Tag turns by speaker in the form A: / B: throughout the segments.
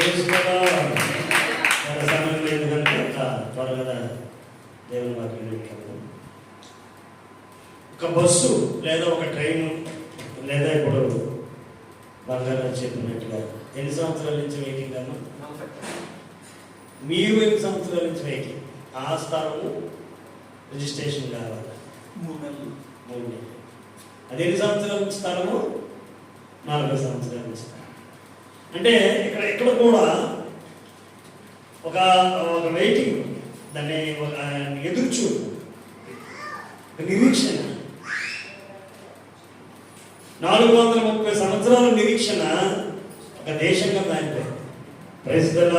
A: చాలా సమయం లేదు కనుక త్వరగా దేవుని వాక్యం ఒక బస్సు లేదా ఒక ట్రైన్ లేదా ఇప్పుడు బంగారం చెప్పినట్టుగా ఎన్ని సంవత్సరాల నుంచి వెయిటింగ్ అమ్మా? మీరు ఎన్ని సంవత్సరాల నుంచి వెయిటింగ్? ఆ స్థలము రిజిస్ట్రేషన్ కావాలి.
B: మూడు నెలలు.
A: మూడు నెలలు. అది ఎన్ని సంవత్సరాల నుంచి స్థలము నలభై సంవత్సరాల నుంచి. అంటే ఇక్కడ ఇక్కడ కూడా ఒక ఒక వెయిటింగ్ దాన్ని ఒక ఎదుర్చు నిరీక్షణ. నాలుగు వందల ముప్పై సంవత్సరాల నిరీక్షణ ఒక దేశంగా మారిపోయింది. ప్రస్తుత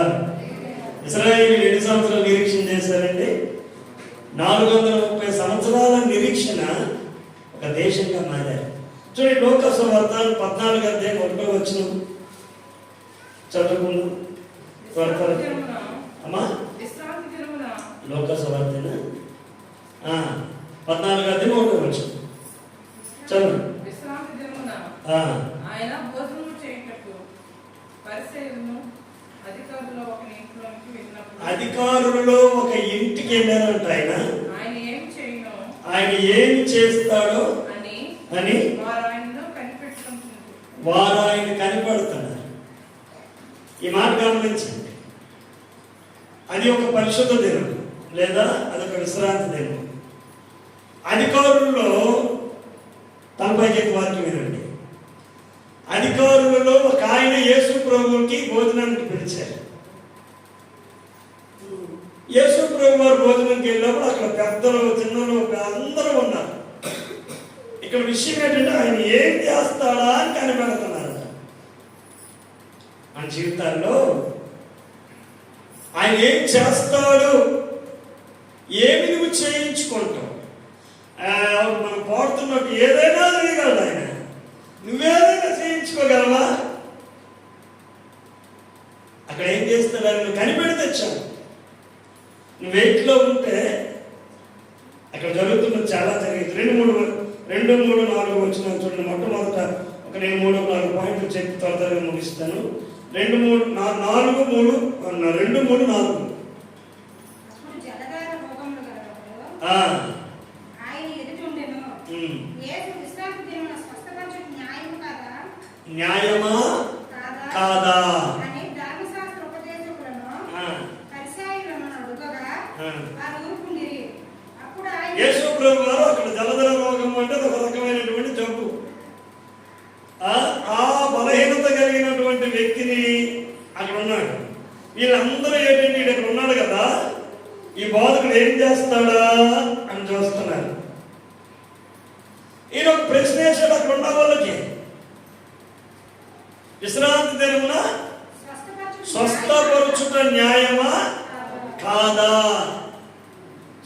A: ఇస్రాయేల్ ఎన్ని సంవత్సరాలు నిరీక్షణ చేశారండి? నాలుగు వందల ముప్పై సంవత్సరాల నిరీక్షణ ఒక దేశంగా మారారు. చూడండి లోక సువార్త పద్నాలుగు అధ్యాయం ఒకటో వచ్చినాం త్వర అమ్మా? లోక పద్నాలుగు అధ్యాయం ఒకటో చదువు
C: ఆయన పరిశీలన ఒక ఇంట్లోకి వెళ్ళినప్పుడు
A: అధికారులలో ఒక ఇంటికి వెళ్ళారంట ఆయన.
C: ఆయన ఏం చేయను?
A: ఆయన ఏం చేస్తాడో
C: అని
A: అని
C: వారు
A: ఆయన కనపడుతున్నారు ఈ మాట గమనించండి. అది ఒక పరిశుద్ధ దినం లేదా అదొక విశ్రాంతి దినం. అధికారుల్లో తలపైకి వాక్యం వినండి. అధికారులలో ఒక ఆయన యేసు ప్రభువుకి భోజనానికి పిలిచారు. యేసు ప్రభు వారు భోజనంకి వెళ్ళినప్పుడు అక్కడ పెద్దలు చిన్నలు అందరూ ఉన్నారు. ఇక్కడ విషయం ఏంటంటే ఆయన ఏం చేస్తాడా అని కనిపెడుతున్నారు జీవితాల్లో ఆయన ఏం చేస్తాడు? ఏమి నువ్వు చేయించుకుంటావు? మనం పాడుతున్నట్టు ఏదైనా చేయగలడు ఆయన. నువ్వేదైనా చేయించుకోగలవా? అక్కడ ఏం చేస్తాడు ఆయన? నువ్వు కనిపెడి తెచ్చావు. నువ్వు వెయిట్లో ఉంటే అక్కడ జరుగుతున్నది చాలా జరిగింది రెండు మూడు రెండు మూడు నాలుగు వచ్చిన చూడండి మొట్టమొదట ఒక నేను మూడు నాలుగు పాయింట్లు చెప్పి త్వరగా ముగిస్తాను. రెండు మూడు నాలుగు మూడు రెండు మూడు నాలుగు
D: అప్పుడు జలధార రోగములు గలవాడు
A: ఆ,
D: ఆయన ఎదుటుండెను
A: ఉమ్.
D: యేసు విశ్రాంతి దినమున స్వస్థపరచుట న్యాయము కాదా
A: న్యాయమా
D: కాదా
A: కాదా
D: అని ధర్మశాస్త్ర ఉపదేశకులను
A: ఆ,
D: పరిసయ్యులను అడుగగా
A: ఆ.
D: వారు ఊరుకుండిరి అప్పుడు ఆయన
A: యేసు ప్రభు వారు అక్కడ జలధర రోగం అంటే ఒక రకమైనటువంటి జబ్బు ఆ ఆ బలహీనత కలిగినటువంటి వ్యక్తిని అక్కడ ఉన్నాడు వీళ్ళందరూ ఏంటంటే ఈడు ఇక్కడ ఉన్నాడు కదా ఈ బాధకుడు ఏం చేస్తాడా అని చూస్తున్నారు ఈయన ఒక ప్రశ్న వేశాడు అక్కడ ఉన్న వాళ్ళకి విశ్రాంతి దినమున
D: స్వస్థపరచుట
A: స్వస్థపరుచుట న్యాయమా
D: కాదా?
A: కాదా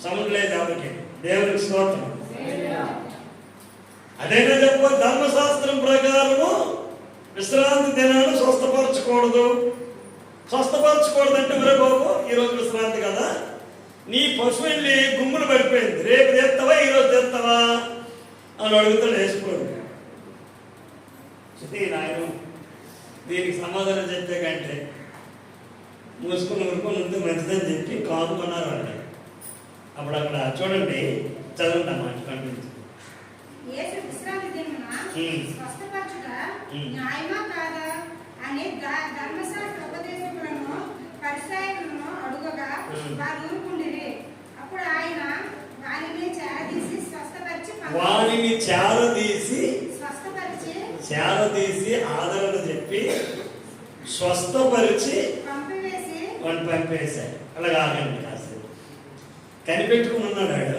A: సముద్రం లేదు ఎవరికి దేవునికి స్తోత్రం లేకపోతే ధర్మశాస్త్రం ప్రకారము విశ్రాంతి దినాన్ని స్వస్థపరచకూడదు. స్వస్థపరచకూడదు అంటే మరే బాబు ఈరోజు విశ్రాంతి కదా. నీ పశువు వెళ్ళి గుమ్ములు పడిపోయింది. రేపు తెస్తావా ఈరోజు తెస్తావా అని అడుగుతాడు వేసుకోండి నాయను నాయన దీనికి సమాధానం చెప్పే కంటే మూసుకుని ఊరుకొని ఉంటే మంచిదని చెప్పి కాదుకున్నారు అండి అప్పుడు అక్కడ చూడండి చదవండి అన్నమాట కంటిన్యూ.
D: యేసు విశ్రాంతి దినమున
A: ఉమ్.
D: స్వస్థపరచుట
A: ఉమ్.
D: న్యాయమా కాదా అని ధ- ధర్మశాస్త్ర ఉపదేశకులను పరిసయ్యులను అడుగగా
A: ఉమ్.
D: వారు ఊరుకుండిరి అప్పుడు ఆయన వారిని చేరదీసి స్వస్థపరిచి పంపి-
A: వారిని చేరదీసి
D: స్వస్థపరిచి
A: చేరదీసి ఆదరణ చెప్పి స్వస్థపరిచి
D: పంపివేసి
A: వాడిని పంపేశారు అలా కాకండి కాసేపు కనిపెట్టుకుని ఉన్నాడు వాడు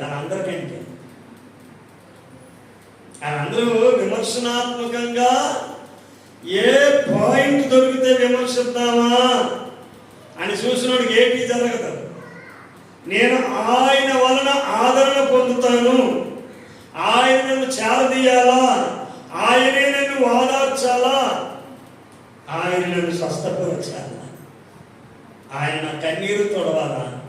A: వాళ్ళందరికంటే విమర్శనాత్మకంగా ఏ పాయింట్ దొరికితే విమర్శిద్దామా అని చూసినోడికి ఏమీ జరగదు. నేను ఆయన వలన ఆదరణ పొందుతాను. ఆయన నన్ను చేరదీయాలా? ఆయనే నన్ను వాదార్చాలా? ఆయన నన్ను స్వస్థపరచాలా? ఆయన నా కన్నీరు తొడవాలా?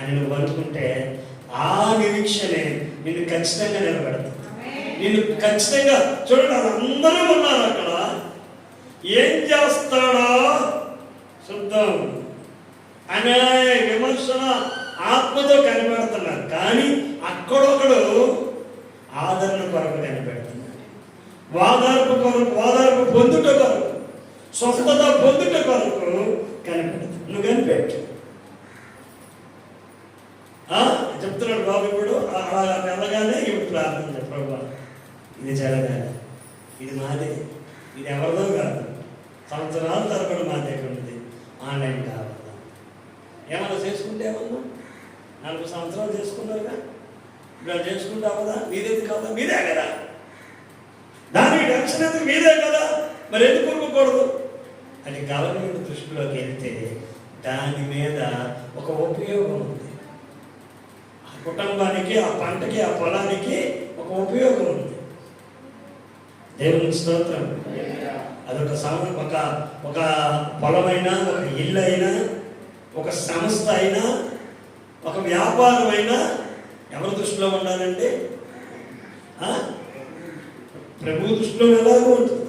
A: అని నువ్వు అనుకుంటే ఆ నిరీక్షనే నిన్ను ఖచ్చితంగా నిలబెడతాను. నిన్ను ఖచ్చితంగా చూడండి అందరూ ఉన్నారు అక్కడ. ఏం చేస్తాడో శుద్ధం అనే విమర్శన ఆత్మతో కనిపెడుతున్నారు కానీ అక్కడొకడు ఆదరణ కొరకు కనిపెడుతున్నాడు. వాదార్పు కొరకు వాదార్పు పొందుట కొరకు స్వస్థత పొందుట కొరకు కనిపెడుతుంది నువ్వు కనిపెట్టు. ఆ, చెప్తున్నాడు బాబు ఇప్పుడు అలా వెళ్ళగానే ఇప్పుడు ప్రార్థన చేయి, ఇది జరగాలి ఇది మాదే. ఇది ఎవరిదో కాదు. సంవత్సరాల తరపున మా దగ్గర ఉంది ఆన్లైన్ కావాలి ఏమన్నా చేసుకుంటే ఏమన్నా? నలభై సంవత్సరాలు చేసుకున్నారుగా? ఇలా చేసుకుంటే కదా? మీదేది కాదా? మీదే కదా? దానికి రక్షణ ఎందుకు మీదే కదా? మరి ఎందుకు కొనుక్కోకూడదు? అది గవర్నమెంట్ దృష్టిలోకి వెళ్తే దాని మీద ఒక ఉపయోగం ఉంది. ఆ కుటుంబానికి ఆ పంటకి ఆ పొలానికి ఒక ఉపయోగం ఉంది. దేవుని స్తోత్రం. అదొక సమస్య ఒక ఒక పొలమైనా ఒక ఇల్లు అయినా ఒక సంస్థ అయినా ఒక వ్యాపారం అయినా ఎవరి దృష్టిలో ఉండాలండి ప్రభు దృష్టిలో ఎలాగో ఉంటుంది.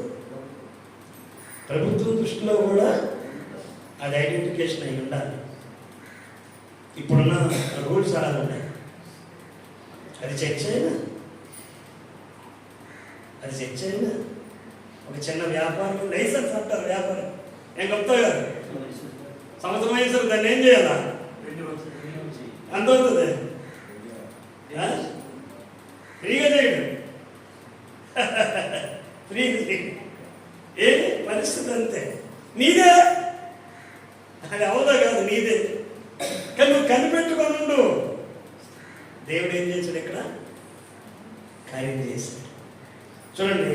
A: ప్రభుత్వం దృష్టిలో కూడా అది ఐడెంటిఫికేషన్ అయి ఉండాలి. ఇప్పుడున్న రూల్స్ అలా ఉన్నాయి అది చెక్ అయినా అది చెక్ ఒక చిన్న వ్యాపారం లైసెన్స్ అంటారు వ్యాపారం. ఏం చెప్తా గారు? సంవత్సరం అయ్యేసరికి దాన్ని ఏం చేయాలా? ఎంత అవుతుంది? ఫ్రీగా చేయడు. ఫ్రీగా చేయడు. ఏ పరిస్థితి అంతే. నీదే. అది అవదా కాదు? నీదే. కానీ నువ్వు కనిపెట్టుకొని ఉండు. దేవుడు ఏం చేశాడు ఇక్కడ? చూడండి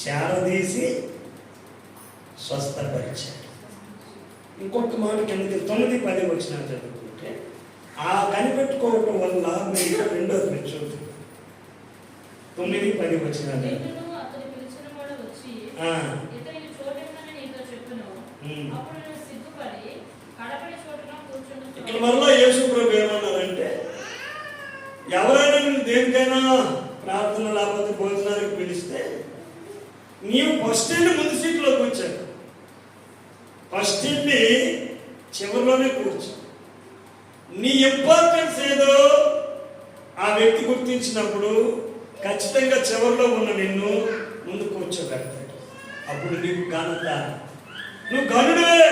A: చేరదీసి స్వస్థపరిచాడు ఇంకొక మాట కిందకి తొమ్మిది పది వచ్చిన చదువుకుంటే ఆ కనిపెట్టుకోవటం వల్ల మీరు రెండోది మీరు చూడండి తొమ్మిది పది వచ్చిన. ఇక్కడ మరలా యేసు ప్రభు ఏమన్నారంటే ఎవరైనా దేనికైనా ప్రార్థన లేకపోతే భోజనానికి పిలిస్తే నీవు ఫస్ట్ ఇండ్ ముందు సీట్లో కూర్చోను ఫస్ట్ ఇండ్ని చివరిలోనే కూర్చో. నీ ఇంపార్టెన్స్ ఏదో ఆ వ్యక్తి గుర్తించినప్పుడు ఖచ్చితంగా చివరిలో ఉన్న నిన్ను ముందు కూర్చోబెడతాడు. అప్పుడు నీకు ఘనత. నువ్వు గనుడే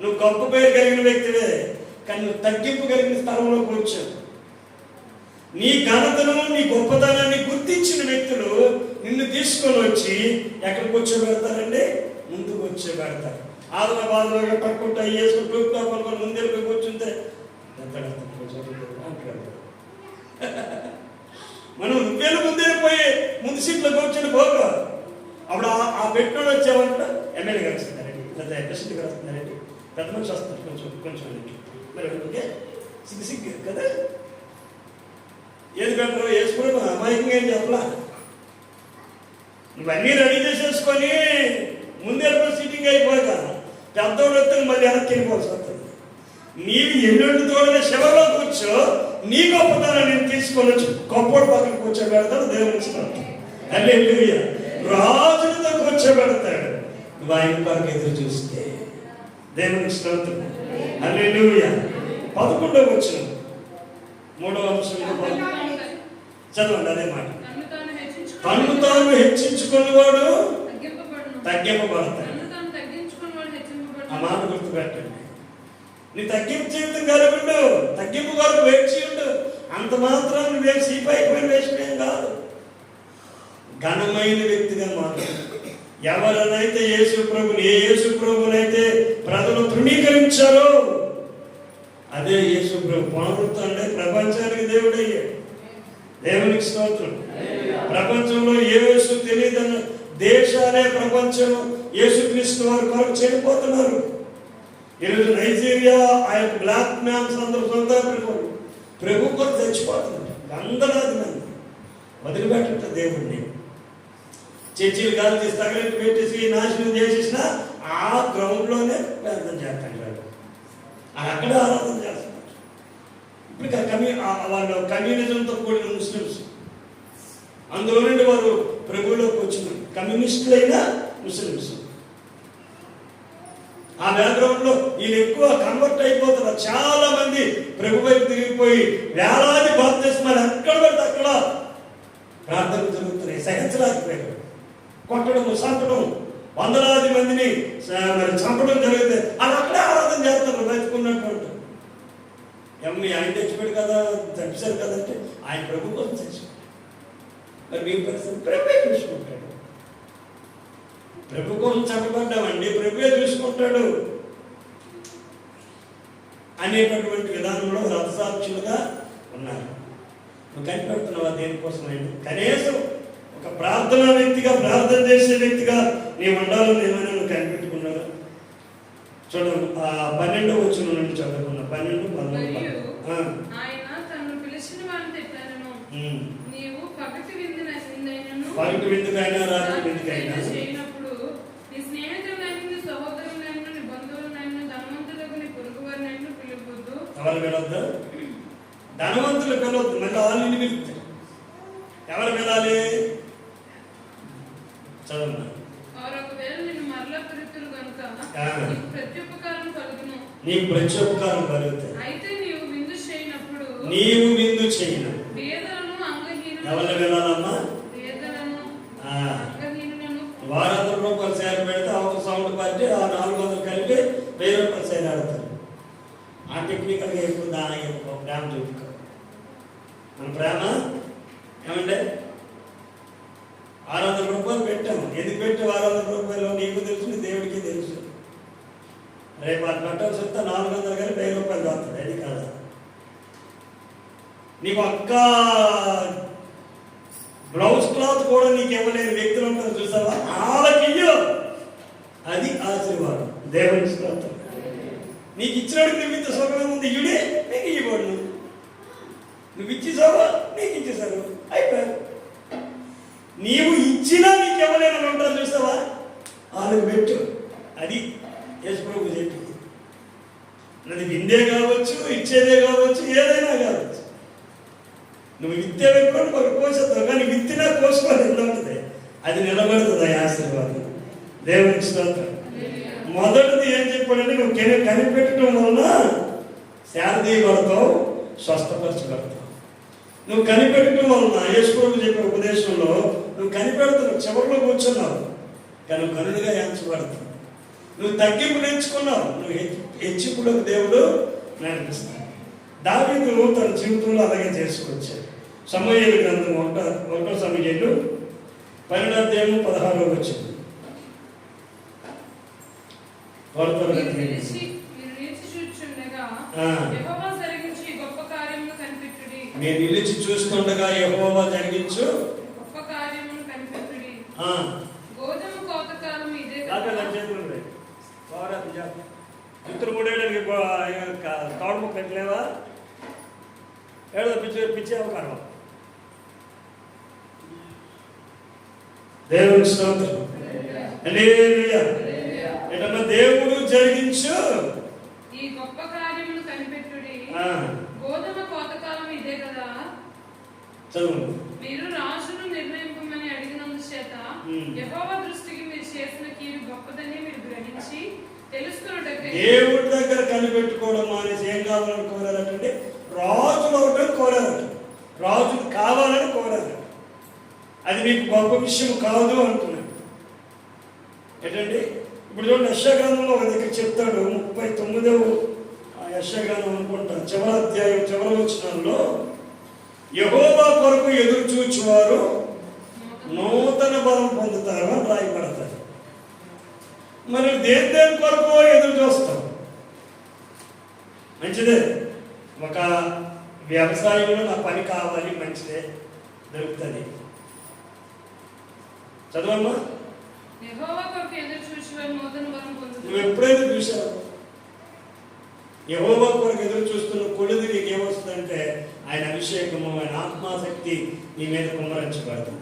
A: నువ్వు గొప్ప పేరు కలిగిన వ్యక్తివే. కానీ నువ్వు తగ్గింపు కలిగిన స్థలంలో కూర్చో. నీ ఘనతను నీ గొప్పతనాన్ని గుర్తించిన వ్యక్తులు నిన్ను తీసుకొని వచ్చి ఎక్కడ కూర్చోబెడతారండి ముందు పెడతారు. ఆదర బాధలుగా పట్టుకుంటా వేసుకుని టూపుతా పనుకొని ముందే పోయి కూర్చుంటే మనం నువ్వేళ్ళు ముందే పోయి ముందు సీట్లో కూర్చొని పోగా అప్పుడు ఆ- ఆ పెట్టినోడు వచ్చేవంట ఎమ్మెల్యే గారు వస్తున్నారండి. లేదా ప్రెసిడెంట్ గారు వస్తున్నారండి. పెద్ద మనిషి వస్తారు కొంచెం కొంచెం మరి ఓకే సిగ్గు సిగ్గు కదా? ఏది పెట్టరు? వేసుకుని అమాయకంగా ఏం చెప్పలా? ఇవన్నీ రెడీ చేసేసుకొని ముందే సీటింగ్ అయిపోతాను పెద్దోడు వస్తే మళ్ళీ వెనక్కి వెళ్ళిపోవాల్సి వస్తుంది. నీవు ఎల్లుండి తోడనే శివలో కూర్చో నీ గొప్పతనం నేను తీసుకొని వచ్చి గొప్పోడు పక్కన కూర్చోబెడతాడు దేవుని ఇష్టం. అంటే రాజులతో కూర్చోబెడతాడు. నువ్వు ఆయన కొరకు ఎదురు చూస్తే దేవుని స్తోత్రం. హల్లెలూయా పదకొండవ వచ్చిన మూడవ అంశం చదవండి అదే మాట.
C: తాను
A: తాను హెచ్చించుకున్నవాడు. తగ్గింపబడతాడు. ఆ. మాట గుర్తుపెట్టండి. నీ తగ్గింపు జీవితం కలిగి ఉండు. తగ్గింపు కొరకు వేచి ఉండు. అంత మాత్రం నువ్వేం సీప్ అయిపోయిన వేసుడేం కాదు. ఘనమైన వ్యక్తిగా మారు. ఎవరినైతే యేసు ప్రభుని ఏ యేసు ప్రభునైతే ప్రజలు తృణీకరించారో అదే యేసు ప్రభు. పునరుత్డే ప్రపంచానికి దేవుడయ్యాడు. దేవునికి స్తోత్రం. ప్రపంచంలో ఏ యేసు తెలియదన్న దేశాలే ప్రపంచం యేసుక్రీస్తు వారి కొరకు చెడిపోతున్నారు. ఈరోజు నైజీరియా ఆ యొక్క బ్లాక్ మ్యాన్స్ అందరూ సొంత ప్రభు కొరకు చచ్చిపోతున్నారు వందలాది మంది వదిలిపెట్టట దేవుడిని చర్చిలు గాలి తీసి తగలెట్టు పెట్టేసి నాశనం చేసేసిన ఆ గ్రౌండ్లోనే ప్రార్థన చేస్తాడు అక్కడ ఆరాధన కమ్యూ వాళ్ళు కమ్యూనిజంతో కూడిన ముస్లిమ్స్. అందులో నుండి వారు ప్రభువులోకి వచ్చిన కమ్యూనిస్టులైన ముస్లిమ్స్. ఆ బ్యాక్గ్రౌండ్లో వీళ్ళు ఎక్కువ కన్వర్ట్ అయిపోతున్నారు. చాలా మంది ప్రభు వైపు తిరిగిపోయి వేలాది బాప్తిస్మాలు ఎక్కడ పడితే అక్కడ ప్రార్థనలు జరుగుతున్నాయి. సహించలేకపోయారు కొట్టడం చంపడం వందలాది మందిని మరి చంపడం జరిగితే అది అక్కడే ఆరాధన చేస్తారు. బతుకున్నటువంటి ఎమ్మి ఆయన తెచ్చిపోయాడు కదా తప్పిశారు కదంటే ఆయన ప్రభు కోసం తెచ్చాడు మరి మీ పరిస్థితి ప్రభే చూసుకుంటాడు. ప్రభు కోసం చంపబడ్డామండి ప్రభువే చూసుకుంటాడు. అనేటటువంటి విధానంలో రథసాక్షులుగా ఉన్నారు. నువ్వు కనిపెడుతున్నావా దేనికోసమైనా కనీసం ఒక ప్రార్థనా వ్యక్తిగా ప్రార్థన చేసే వ్యక్తిగా నీ ఉండాలని ఏమైనా నువ్వు కనిపెట్టుకున్నావా? చూడండి ఆ పన్నెండు వచ్చిన నుండి చదువుకున్నాను పన్నెండు
C: పగటి
A: విందుకైనా రాత్రి విందుకైనా. ఎవరు వెళ్ళొద్దు ధనవంతులు వెళ్ళొద్దు మళ్ళీ వాళ్ళని పిలుస్తారు ఎవరు వెళ్ళాలి
C: నీకు ప్రత్యుపకారం
A: కలుగుతాయి
C: అయితే
A: నీకు ఒక్క బ్లౌజ్ క్లాత్ కూడా నీకు ఇవ్వలేని వ్యక్తులు ఉంటారు చూసావా? వాళ్ళకియ్యో అది ఆశీర్వాదం. దేవుని స్తోత్రం. నీకు ఇచ్చినప్పుడు నిమిత్త ఇంత సుఖమే ఉంది ఇయుడే నీకు ఇవ్వడు నువ్వు. ఇచ్చేసావా? నీకు ఇచ్చేసారు అయిపోయారు నీవు ఇచ్చినా నీకు ఎవరైనా ఉంటారు చూసావా? వాళ్ళకి పెట్టు. అది యశ్వరకు చెప్పింది అది విందే కావచ్చు ఇచ్చేదే కావచ్చు. నువ్వు విత్తే పెట్టుకొని ఒక కానీ విత్తినా కోసుకోవాలి ఎంత ఉంటుంది? అది నిలబడుతుంది ఆ ఆశీర్వాదం. దేవునికి స్తోత్రం. మొదటిది ఏం చెప్పాడంటే నువ్వు కెని కనిపెట్టడం వలన శారదీయబడతావు స్వస్థపరచబడతావు. నువ్వు కనిపెట్టడం వలన యేసుప్రభు చెప్పిన ఉపదేశంలో నువ్వు కనిపెడుతున్నావు చివరిలో కూర్చున్నావు కానీ కనుడిగా ఎంచబడతావు. నువ్వు తగ్గింపు నేర్చుకున్నావు నువ్వు హెచ్- హెచ్చింపులకు దేవుడు నేర్పిస్తావు దావీదు తన జీవితంలో అలాగే చేసుకొచ్చాడు. సమూహేలు గ్రంథం ఒకట ఒకటో సమూహేలు పన్నెండాధ్యాయం పదహారో వచ్చింది
C: మీరు. నిలిచి
A: చూస్తుండగా యెహోవా జరిగించు. ఇద్దరు మూడేళ్ళకి తోడ ముక్క పెట్టలేవా ఏడో పిచ్చి పిచ్చే అవకాశం. దేవుని స్తోత్రం. ఏంటమ్మా దేవుడు జరిగించు.
C: ఈ గొప్ప కార్యములు కనిపెట్టుడి. గోధుమ కోతకాలం ఇదే కదా.
A: చదువు
C: మీరు రాజును నిర్ణయింపమని అడిగినందు చేత. యెహోవా దృష్టికి మీరు చేసిన కీడు గొప్పదని మీరు గ్రహించి
A: దేవుడి దగ్గర కనిపెట్టుకోవడం మానేసి ఏం కావాలని కోరారటంటే రాజులు ఒకటి కోరారట రాజులు కావాలని కోరారు అది మీకు గొప్ప విషయం కాదు అంటున్నాడు. ఏంటండి ఇప్పుడు చూడండి యశాగ్రంథంలో ఒక దగ్గర చెప్తాడు ముప్పై తొమ్మిదవ యశాగ్రంథం అనుకుంటా చివరి అధ్యాయం చివరి వచ్చినాల్లో యహోవా కొరకు ఎదురు చూచేవారు నూతన బలం పొందుతారు అని రాయబడతారు. మరి దేని దేని కొరకు ఎదురు చూస్తారు మంచిదే. ఒక వ్యవసాయంలో నా పని కావాలి మంచిదే. దొరుకుతుంది. చదవమ్మా నువ్వు ఎప్పుడైతే చూసావు యహోవా కొరకు ఎదురు చూస్తున్న కొడుది నీకు ఏమొస్తుందంటే ఆయన అభిషేకము ఆయన ఆత్మాశక్తి నీ మీద కుమ్మరించబడుతుంది.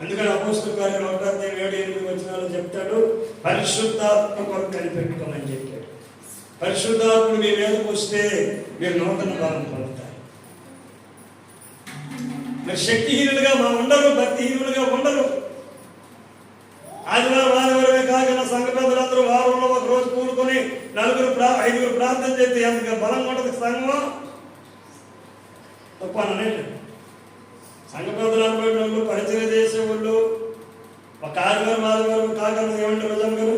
A: అందుకని అపోస్తల కార్యం ఒకటో ఏడు ఎనిమిది వచ్చినాలో చెప్తాడు పరిశుద్ధాత్మ కొరకు కనిపెట్టుకోమని చెప్పాడు. పరిశుద్ధాత్ముడు మీ మీదకు వస్తే మీరు నూతన బలం పొందుతారు. మరి శక్తిహీనులుగా మా ఉండరు భక్తిహీనులుగా ఉండరు. ఆదివారం ఆదివారమే కాకుండా సంఘ పెద్దలందరూ వారంలో ఒక రోజు కూలి నలుగురు ప్రా ఐదుగురు ప్రార్థన చేస్తే ఎంత బలంగా ఉంటుంది సంఘం. తప్ప అనండి సంఘ పెద్దలు అనుకునే వాళ్ళు పరిచయం చేసేవాళ్ళు ఒక ఆదివారం ఆదివారం కాకుండా ఏమంటారు రోజమ్మ గారు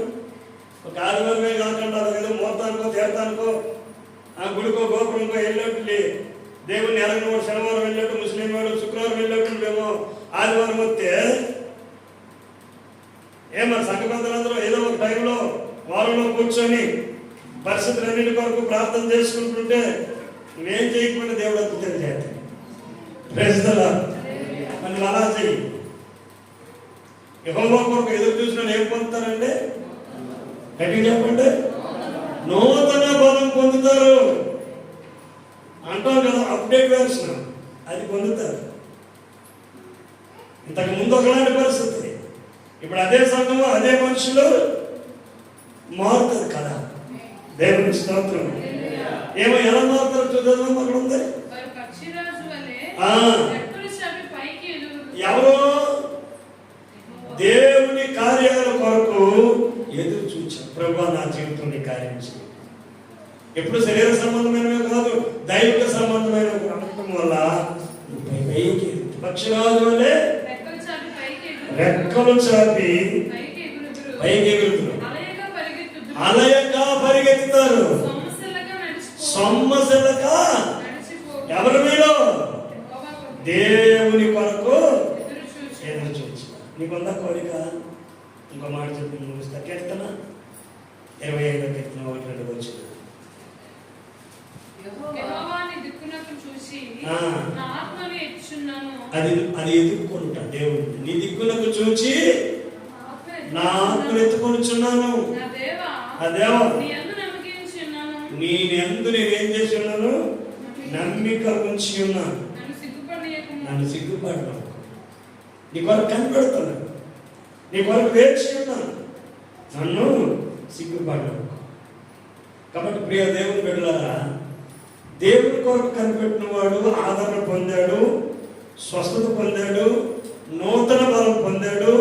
A: ఒక ఆదివారమే కాకుండా ఏదో ముహూర్తానికో తీర్థానికో ఆ గుడికో గోపురంకో వెళ్ళినట్టు దేవుని ఎరగను శనివారం వెళ్ళినట్టు ముస్లిం వాడు శుక్రవారం వెళ్ళినట్టు మేము ఆదివారం వస్తే ఏమన్నా సంఘ పెద్దలందరూ ఏదో ఒక టైంలో వారంలో కూర్చొని పరిస్థితులన్నింటి కొరకు ప్రార్థన చేసుకుంటుంటే నువ్వేం చేయకుండా దేవుడు అద్భుతం చేయాలి. ప్రజల మనం అలా చెయ్యి. యెహోవా కొరకు ఎదురు చూసిన ఏం పొందుతారంటే గట్టిగా చెప్పండి. నూతన బలం పొందుతారు. అంటాం కదా అప్డేట్ వేసిన అది పొందుతారు. ఇంతకు ముందు ఒకలాంటి పరిస్థితి. ఇప్పుడు అదే సంఘము అదే మనుషులు మారుతారు కదా. దేవుని స్తోత్రం. ఏమో ఎలా మారుతారు చూద్దాం అక్కడ ఉంది ఎవరు దేవుని కార్యాల కొరకు ఎదురు చూచాం ప్రభు నా జీవితంలో కార్యం ఎప్పుడు శరీర సంబంధమైనవి కాదు దైవిక సంబంధమైన ఉండటం వల్ల పక్షిరాజు వలె
C: రెక్కలు చాపి పైకి పైకి ఎగురుదురు
A: పైకి ఎగురుతురు
C: అలయగా పరిగెత్తుదురు
A: అలయక పరిగెత్తుతారు
C: సొమ్మసిల్లగా నడిచిపో
A: సొమ్మసిల్లక
C: నడిచిపో
A: ఎవరి మీద
C: యెహోవా కొరకు
A: దేవుని కొరకు
C: ఎదురు చూచు
A: ఎదురు చూచు నీకుందా కోరిక ఇంకో మాట చెప్పి ముగిస్తా కీర్తన ఇరవై ఐదో కీర్తన ఒకటి రెండు వచ్చింది
C: యెహోవాని దిక్కునకు చూసి
A: ఆ.
C: నా ఆత్మను ఎచ్చున్నాను
A: అది అది ఎదుర్కొంటా దేవుడు నీ దిక్కులకు చూచి
C: ఆత్మ
A: నా ఆత్మను ఎత్తుకొనిచున్నాను
C: నా దేవా
A: ఆ దేవా.
C: నీ యందు నమ్మకించి ఉన్నాను
A: నీ ఎందు నేనేం చేసి ఉన్నాను నమ్మిక ఉంచి ఉన్నాను
C: నన్ను
A: సిగ్గుపడను. నీ కొరకు కనిపెడతాను నీ కొరకు వేచి ఉన్నాను. నన్ను సిగ్గుపడను. కాబట్టి ప్రియ దేవుని బిడ్డలారా దేవుని కొరకు కనిపెట్టిన వాడు ఆదరణ పొందాడు స్వస్థత పొందాడు నూతన బలం పొందాడు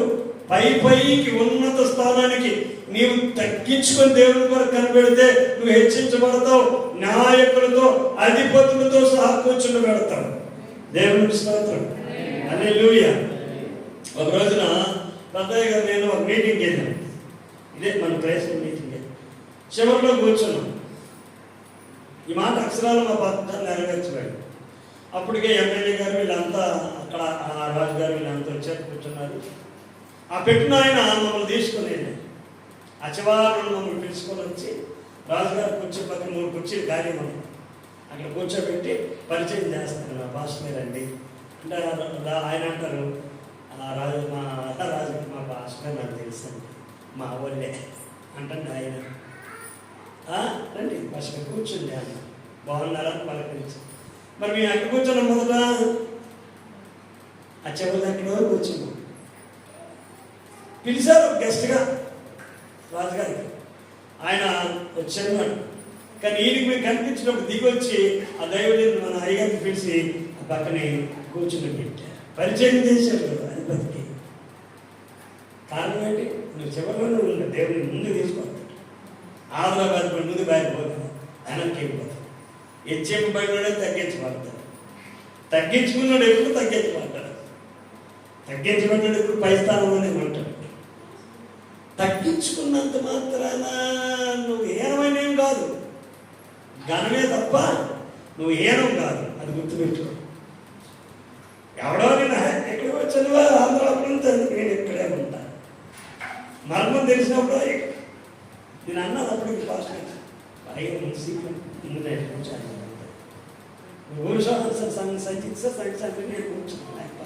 A: పై పైకి ఉన్నత స్థానానికి నీవు తగ్గించుకొని దేవుని కొరకు కనిపెడితే నువ్వు హెచ్చించబడతావు. నాయకులతో అధిపతులతో సహా కూర్చుని పెడతావు. దేవుని స్తోత్రం. అనే ఒక రోజున పెద్దయ్య గారు నేను ఒక మీటింగ్ వెళ్ళాను ఇదే మన ప్రైస్ మీటింగ్. చివరిలో కూర్చున్నాం. ఈ మాట అక్షరాలు మా భర్త నెరవేర్చబడి అప్పటికే ఎమ్మెల్యే గారు వీళ్ళంతా అక్కడ ఆ రాజు గారు వీళ్ళంతా వచ్చారు కూర్చున్నారు. ఆ పెట్టిన ఆయన మమ్మల్ని తీసుకుని ఆ చివరిలో మమ్మల్ని పిలుచుకొని వచ్చి రాజుగారు కూర్చో పక్కన మూడు కుర్చీలు ఖాళీ మనం అక్కడ కూర్చోబెట్టి పరిచయం చేస్తాను ఆ భాష మీరండి అంటే ఆయన అంటారు రాజు మా రాజు మా భాష నాకు తెలుసండి. మా ఊళ్ళే అంటండి ఆయన. రండి భాష కూర్చుంది ఆయన. బాగున్నారా? పలకరించి. మరి మేము ఎక్కడ కూర్చున్నాం మొదట ఆ చివరి దగ్గర వరకు కూర్చున్నాం పిలిచారు గెస్ట్గా రాజుగారికి. ఆయన వచ్చాడు కానీ ఈయనకి మేము కనిపించినప్పుడు దిగొచ్చి ఆ దైవజనుడు మన అయ్యగారిని పిలిచి ఆ పక్కనే కూర్చుని పెట్టారు. పరిచయం చేశారు కదా అధిపతికి కారణం ఏంటి? నువ్వు చివరిలో ఉండ దేవుని ముందు తీసుకొస్తాడు. ఆదిలాబాద్ పడి ముందు బయలుపోతాను వెనక్కి వెళ్ళిపోతాడు. హెచ్చింపబడినోడే తగ్గించబడతాడు. తగ్గించుకున్నాడు ఎప్పుడు తగ్గించబడతాడు? తగ్గించబడినాడు ఎప్పుడు పై స్థానంలోనే ఉంటాడు. తగ్గించుకున్నంత మాత్రాన నువ్వు ఏనమైనేం కాదు. ఘనమే తప్ప నువ్వు ఏనం కాదు. అది గుర్తుపెట్టుకో. ఎవడో నేను ఎక్కడికి వచ్చానువా ఆంధ్ర నేను ఇక్కడే ఉంటా? మర్మం తెలిసినప్పుడు నేను అన్నది అప్పటికి ఫాస్ట్ పైన సీట్లు ముందే కూర్చొని ఊరు నేను కూర్చున్నాను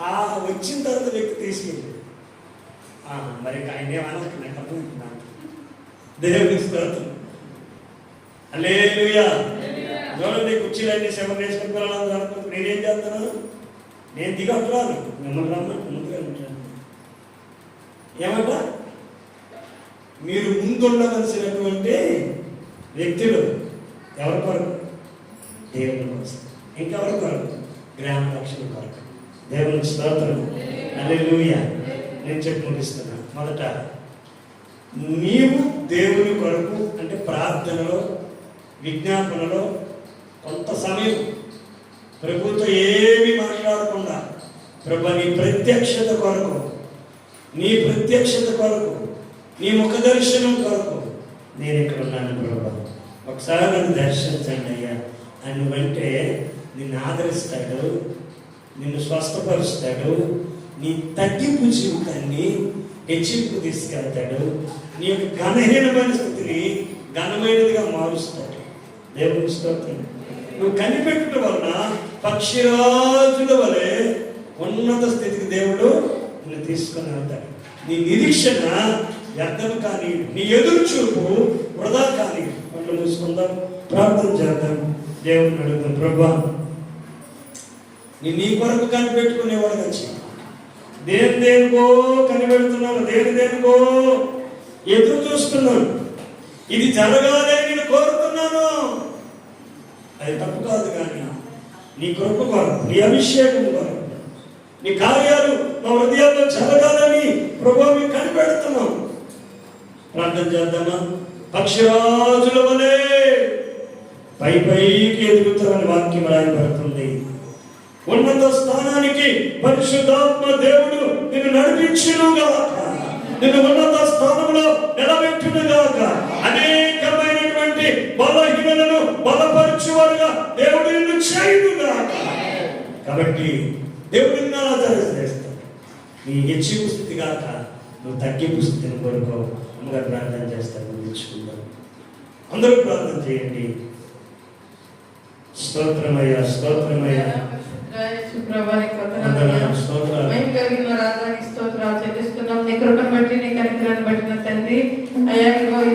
A: ఆ వచ్చిన తర్వాత వ్యక్తి తీసుకెళ్ళి మరి ఆయన ఏమన్నట్టు నేను అనుకుంటున్నాను దేవునికి స్తోత్రం హల్లెలూయా. చూడండి కుర్చీలన్నీ శవం వేసుకుని పిల్లలందరూ అనుకుంటున్నారు నేనేం చేస్తున్నాను నేను దిగట్టురాను మిమ్మల్ని రమ్మని ముందుగా ఉంటాను ఏమంటా? మీరు ముందుండవలసినటువంటి వ్యక్తులు ఎవరి కొరకు? దేవుని కోసం ఇంకెవరి కొరకు? గ్రామ రక్షణ కొరకు. దేవుని స్తోత్రం హల్లెలూయా. నేను చెప్పి ముగిస్తున్నాను. మొదట నీవు దేవుని కొరకు అంటే ప్రార్థనలో విజ్ఞాపనలో కొంత సమయం ప్రభుతో ఏమి మాట్లాడకుండా ప్రభు నీ ప్రత్యక్షత కొరకు నీ ప్రత్యక్షత కొరకు నీ ముఖ దర్శనం కొరకు నేను ఇక్కడ ఉన్నాను ప్రభు. ఒకసారి నన్ను దర్శించండి అయ్యా. అని అంటే నిన్ను ఆదరిస్తాడు నిన్ను స్వస్థపరుస్తాడు నీ తగ్గింపు జీవితాన్ని హెచ్చింపు తీసుకెళ్తాడు. నీ యొక్క ఘనహీనమైన స్థితిని ఘనమైనదిగా మారుస్తాడు. దేవుని స్తోత్రం. నువ్వు కనిపెట్టడం వలన పక్షిరాజుల వలె ఉన్నత స్థితికి దేవుడు నిన్ను తీసుకొని వెళ్తాడు. నీ నిరీక్షణ వ్యర్థం కానీ నీ ఎదురు చూపు వృధా కానీ కళ్ళు మూసుకుందాం ప్రార్థన చేద్దాం. దేవుని అడుగుతాం ప్రభా నీ నీ కొరకు కనిపెట్టుకునేవాడు వచ్చి దేని దేనికో కనిపెడుతున్నాను దేని దేనికో ఎదురు చూస్తున్నాను. ఇది జరగాలని నేను కోరుతున్నాను. అది తప్పు కాదు కానీ నీ కృప కొరకు నీ అభిషేకం కొరకు నీ కార్యాలు మా హృదయాల్లో జరగాలని ప్రభు మీకు కనిపెడుతున్నాం. ప్రార్థన చేద్దామా? పక్షిరాజుల వలె పై పైకి ఎదుగుతామని వాక్యం రాయబడుతుంది. ఉన్నత స్థానానికి పరిశుద్ధాత్మ దేవుడు నిన్ను నడిపించును నిన్ను ఉన్నత స్థానంలో నిలబెట్టునుగాక. అనేకమైనటువంటి బలహీనలను బలపరచువారుగా దేవుడు నిన్ను చేయును కాబట్టి దేవుడు నిన్ను ఆధార చేస్తాడు నీ హెచ్చింపు స్థితి కాక నువ్వు తగ్గింపు స్థితిని కొరకు. అమ్మగారు ప్రార్థన చేస్తాను ముగించుకుందాం. అందరూ ప్రార్థన చేయండి. స్తోత్రమయ్యా స్తోత్రమయ్యా.
C: సుప్రభానికి
A: వందనాలు,
C: వందనాలు.
A: స్తోత్రాలు.
C: మేము కలిగిన రాజానికి స్తోత్రాలు చెల్లిస్తున్నాం నీ కృపను బట్టి నీ కనికరాన్ని బట్టి తండ్రి అయ్యా ఇదిగో ఈ